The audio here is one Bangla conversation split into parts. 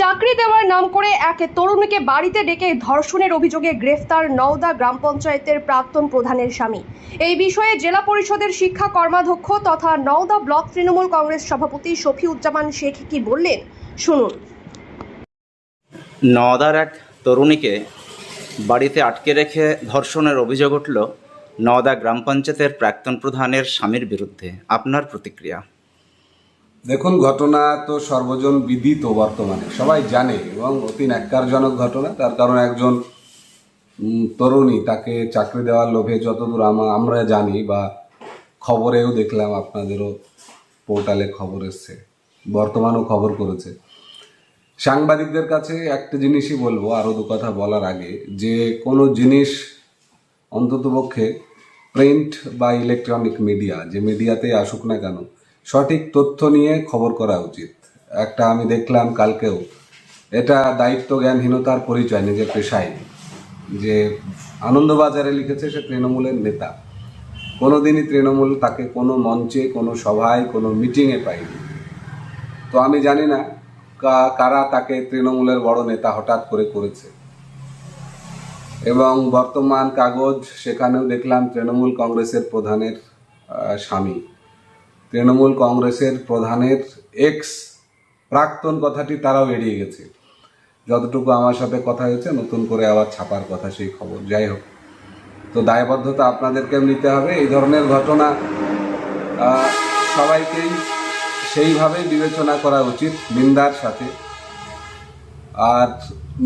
চাকরি দেওয়ার নাম করে এক তরুণীকে বাড়িতে ডেকে ধর্ষণের অভিযোগে গ্রেফতার নওদা গ্রাম পঞ্চায়েতের প্রাক্তন প্রধানের স্বামী। এই বিষয়ে জেলা পরিষদের শিক্ষা কর্মাধ্যক্ষ তথা নওদা ব্লক তৃণমূল কংগ্রেস সভাপতি শফিউজ্জামান শেখ কি বললেন, শুনুন। নওদার এক তরুণীকে বাড়িতে আটকে রেখে ধর্ষণের অভিযোগ উঠল নওদা গ্রাম পঞ্চায়েতের প্রাক্তন প্রধানের স্বামীর বিরুদ্ধে। আপনার প্রতিক্রিয়া? দেখুন, ঘটনা তো সর্বজন বিদিত বর্তমানে। সবাই জানে এবং অতি ন্যাক্কারজনক ঘটনা। তার কারণ একজন তরুণী, তাকে চাকরি দেওয়ার লোভে যতদূর আমা- আমরা জানি বা খবরেও দেখলাম, আপনাদেরও পোর্টালে খবর এসছে, বর্তমানও খবর করেছে। সাংবাদিকদের কাছে একটা জিনিসই বলব, আরও দু কথা বলার আগে, যে কোনো জিনিস অন্ততপক্ষে প্রিন্ট বা ইলেকট্রনিক মিডিয়া, যে মিডিয়াতেই আসুক না কেন সঠিক তথ্য নিয়ে খবর করা উচিত। একটা আমি দেখলাম কালকেও। এটা দায়িত্ব জ্ঞানহীনতার পরিচয়, নিজের পেশায়। যে আনন্দবাজারে লিখেছে সে তৃণমূলের নেতা। কোনোদিনই তৃণমূল তাকে কোনো মঞ্চে, কোনো সভায়, কোনো মিটিংয়ে পায়নি। তো আমি জানি না কারা তাকে তৃণমূলের বড় নেতা হঠাৎ করে করেছে। এবং বর্তমান কাগজ সেখানেও দেখলাম তৃণমূল কংগ্রেসের প্রধানের স্বামী। তৃণমূল কংগ্রেসের প্রধানের এক্স প্রাক্তন কথাটি তারাও এড়িয়ে গেছে। যতটুকু আমার সাথে কথা হয়েছে, নতুন করে আবার ছাপার কথা সেই খবর। যাই হোক, তো দায়বদ্ধতা আপনাদেরকে নিতে হবে। এই ধরনের ঘটনা সবাইকেই সেইভাবেই বিবেচনা করা উচিত নিন্দার সাথে। আর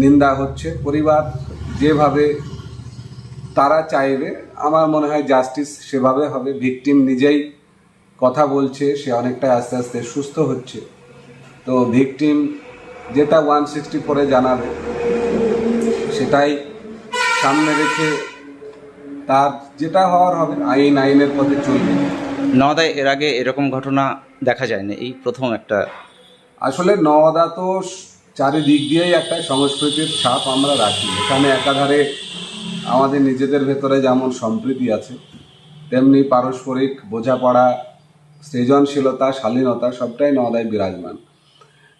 নিন্দা হচ্ছে পরিবার, যেভাবে তারা চাইবে, আমার মনে হয় জাস্টিস সেভাবে হবে। ভিকটিম নিজেই কথা বলছে সে অনেকটা আস্তে আস্তে সুস্থ হচ্ছে। তো ভিকটিম যেটা ওয়ান সিক্সটি ফোরে জানাবে সেটাই সামনে রেখে তার যেটা হওয়ার হবে আইন আইনের পথে চলবে। নওদায় এর আগে এরকম ঘটনা দেখা যায়নি এই প্রথম একটা? আসলে নওদা তো চারিদিক দিয়েই একটা সংস্কৃতির ছাপ আমরা রাখি। এখানে একাধারে আমাদের নিজেদের ভেতরে যেমন সম্প্রীতি আছে তেমনি পারস্পরিক বোঝাপড়া সৃজনশীলতা, শালীনতা সবটাই নওদায় বিরাজমান।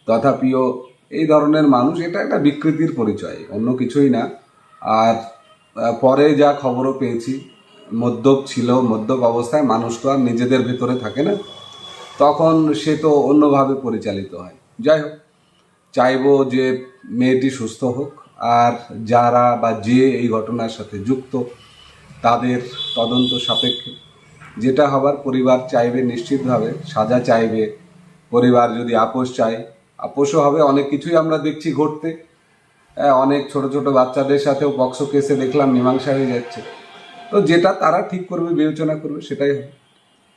তথাপিও এই ধরনের মানুষ, এটা একটা বিকৃতির পরিচয়, অন্য কিছুই না। আর পরে যা খবরও পেয়েছি, মদ্যপ ছিল, মদ্যপ অবস্থায় মানুষ তো আর নিজেদের ভেতরে থাকে না। তখন সে তো অন্যভাবে পরিচালিত হয়। যাই হোক, চাইব যে মেয়েটি সুস্থ হোক, আর যারা বা যে এই ঘটনার সাথে যুক্ত, তাদের তদন্ত সাপেক্ষে যেটা হবার পরিবার চাইবে নিশ্চিতভাবে সাজা চাইবে পরিবার যদি আপোষ চায়। আপোষও হবে অনেক কিছুই আমরা দেখছি ঘটতে। হ্যাঁ, অনেক ছোট ছোট বাচ্চাদের সাথেও বক্স কেসে দেখলাম মীমাংসা হয়ে যাচ্ছে। তো যেটা তারা ঠিক করবে বিবেচনা করবে সেটাই হবে।